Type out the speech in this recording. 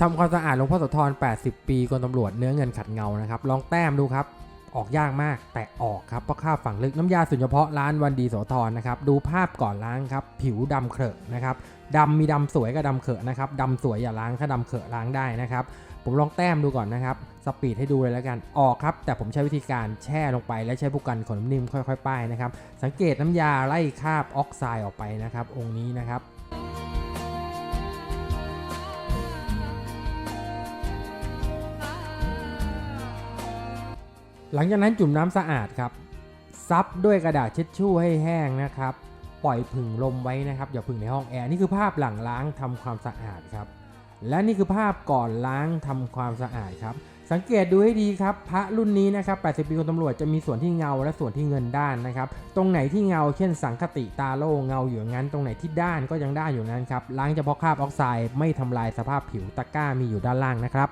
ทำความสะอาดหลวงพ่อโสธร 80 ปีกรมตำรวจเนื้อเงินขัดเงานะครับ ลองแต้มดูครับ ออกยากมากแต่ออกครับ เพราะค่าฝังลึกน้ำยาสุญเฉพาะร้านวันดีโสธรนะครับ ดูภาพก่อนล้างครับ ผิวดำเครอะนะครับดำมีดำสวยกับดำเคอะนะครับดำสวยอย่าล้างถ้าดำเคอะล้างได้นะครับ ผมลองแต้มดูก่อนนะครับ สปีดให้ดูเลยแล้วกัน ออกครับ แต่ผมใช้วิธีการแช่ลงไปและใช้ผู้กันขนนิ่มค่อยๆ ป้ายนะครับ สังเกตน้ำยาไล่คราบออกไซด์ออกไปนะครับ องค์นี้นะครับ หลังจากนั้นจุ่มน้ำสะอาดครับ ซับด้วยกระดาษเช็ดชู่ให้แห้งนะครับ ปล่อยผึ่งลมไว้นะครับ อย่าผึ่งในห้องแอร์นี่คือภาพหลังล้างทำความสะอาดครับ และนี่คือภาพก่อนล้างทำความสะอาดครับ สังเกตดูให้ดีครับ พระรุ่นนี้นะครับ 80 ปีของตำรวจจะมีส่วนที่เงาและส่วนที่เงินด้านนะครับ ตรงไหนที่เงา เช่น สังคติตาโล่เงาอยู่งั้น ตรงไหนที่ด้านก็ยังด้านอยู่นั้นครับ ล้างเฉพาะคราบออกไซด์ไม่ทำลายสภาพผิวตะกร้ามีอยู่ด้านล่างนะครับ